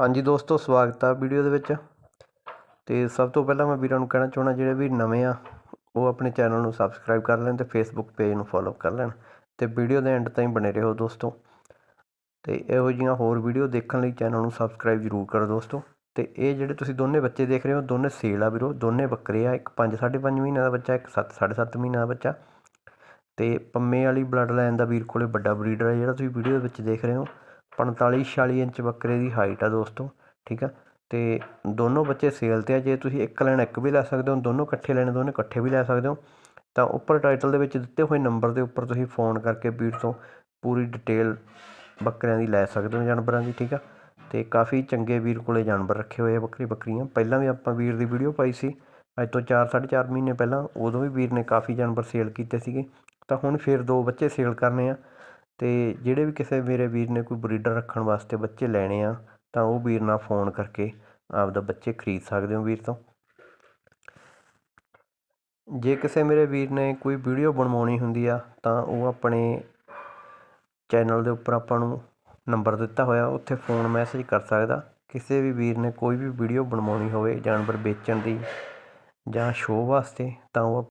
ਹਾਂਜੀ ਦੋਸਤੋ, ਸਵਾਗਤ ਆ ਵੀਡੀਓ ਦੇ ਵਿੱਚ। ਤੇ ਸਭ ਤੋਂ ਪਹਿਲਾਂ ਮੈਂ ਵੀਰਾਂ ਨੂੰ ਕਹਿਣਾ ਚਾਹੁੰਦਾ, ਜਿਹੜੇ ਵੀ ਨਵੇਂ ਆ, ਉਹ ਆਪਣੇ ਚੈਨਲ ਨੂੰ ਸਬਸਕ੍ਰਾਈਬ ਕਰ ਲੈਣ ਤੇ ਫੇਸਬੁੱਕ ਪੇਜ ਨੂੰ ਫੋਲੋ ਕਰ ਲੈਣ ਤੇ ਵੀਡੀਓ ਦੇ ਐਂਡ ਤਾਈਂ ਬਣੇ ਰਹੋ ਦੋਸਤੋ। ਤੇ ਇਹੋ ਜਿਹੀਆਂ ਹੋਰ ਵੀਡੀਓ ਦੇਖਣ ਲਈ ਚੈਨਲ ਨੂੰ ਸਬਸਕ੍ਰਾਈਬ ਜ਼ਰੂਰ ਕਰੋ ਦੋਸਤੋ। ਤੇ ਇਹ ਜਿਹੜੇ ਤੁਸੀਂ ਦੋਨੇ ਬੱਚੇ ਦੇਖ ਰਹੇ ਹੋ, ਦੋਨੇ ਸੇਲ ਆ ਵੀਰੋ, ਦੋਨੇ ਬੱਕਰੇ ਆ, ਇੱਕ 5 5.5 ਮਹੀਨਿਆਂ ਦਾ ਬੱਚਾ, ਇੱਕ 7 7.5 ਮਹੀਨਿਆਂ ਦਾ ਬੱਚਾ। ਤੇ ਪੰਮੇ ਵਾਲੀ ਬਲੱਡ ਲਾਈਨ ਦਾ ਵੀਰ ਕੋਲੇ ਵੱਡਾ ਬਰੀਡਰ ਹੈ ਜਿਹੜਾ ਤੁਸੀਂ ਵੀਡੀਓ ਦੇ ਵਿੱਚ ਦੇਖ ਰਹੇ ਹੋ। 45 46 ਇੰਚ ਬੱਕਰੇ ਦੀ ਹਾਈਟ ਆ ਦੋਸਤੋ, ਠੀਕ ਆ? ਤੇ ਦੋਨੋਂ ਬੱਚੇ ਸੇਲ ਤੇ ਆ, ਜੇ ਤੁਸੀਂ ਇੱਕ ਲੈਣਾ ਇੱਕ ਵੀ ਲੈ ਸਕਦੇ ਹੋ, ਦੋਨੋਂ ਇਕੱਠੇ ਲੈਣੇ, ਦੋਨੇ ਇਕੱਠੇ ਵੀ ਲੈ ਸਕਦੇ ਹੋ, ਤਾਂ ਉੱਪਰ ਟਾਈਟਲ ਦੇ ਵਿੱਚ ਦਿੱਤੇ ਹੋਏ ਨੰਬਰ ਦੇ ਉੱਪਰ ਤੁਸੀਂ ਫੋਨ ਕਰਕੇ ਵੀਰ ਤੋਂ ਪੂਰੀ ਡਿਟੇਲ ਬੱਕਰਿਆਂ ਦੀ ਲੈ ਸਕਦੇ ਹੋ ਜਾਨਵਰਾਂ ਦੀ, ਠੀਕ ਆ? ਤੇ ਕਾਫੀ ਚੰਗੇ ਵੀਰ ਕੋਲੇ ਜਾਨਵਰ ਰੱਖੇ ਹੋਏ ਆ ਬੱਕਰੀ ਬੱਕਰੀਆਂ। ਪਹਿਲਾਂ ਵੀ ਆਪਾਂ ਵੀਰ ਦੀ ਵੀਡੀਓ ਪਾਈ ਸੀ, ਅੱਜ ਤੋਂ 4 4.5 ਮਹੀਨੇ ਪਹਿਲਾਂ, ਉਦੋਂ ਵੀ ਵੀਰ ਨੇ ਕਾਫੀ ਜਾਨਵਰ ਸੇਲ ਕੀਤੇ ਸੀਗੇ। ਤਾਂ ਹੁਣ ਫਿਰ ਦੋ ਬੱਚੇ ਸੇਲ ਕਰਨੇ ਆ। ਅਤੇ ਜਿਹੜੇ ਵੀ ਕਿਸੇ ਮੇਰੇ ਵੀਰ ਨੇ ਕੋਈ ਬਰੀਡਰ ਰੱਖਣ ਵਾਸਤੇ ਬੱਚੇ ਲੈਣੇ ਆ, ਤਾਂ ਉਹ ਵੀਰ ਨਾਲ ਫੋਨ ਕਰਕੇ ਆਪਦਾ ਬੱਚੇ ਖਰੀਦ ਸਕਦੇ ਹੋ ਵੀਰ ਤੋਂ। ਜੇ ਕਿਸੇ ਮੇਰੇ ਵੀਰ ਨੇ ਕੋਈ ਵੀਡੀਓ ਬਣਵਾਉਣੀ ਹੁੰਦੀ ਆ, ਤਾਂ ਉਹ ਆਪਣੇ ਚੈਨਲ ਦੇ ਉੱਪਰ ਆਪਾਂ ਨੂੰ ਨੰਬਰ ਦਿੱਤਾ ਹੋਇਆ, ਉੱਥੇ ਫੋਨ ਮੈਸੇਜ ਕਰ ਸਕਦਾ। ਕਿਸੇ ਵੀ ਵੀਰ ਨੇ ਕੋਈ ਵੀ ਵੀਡੀਓ ਬਣਵਾਉਣੀ ਹੋਵੇ, ਜਾਨਵਰ ਵੇਚਣ ਦੀ ਜਾਂ ਸ਼ੋਅ ਵਾਸਤੇ, ਤਾਂ ਉਹ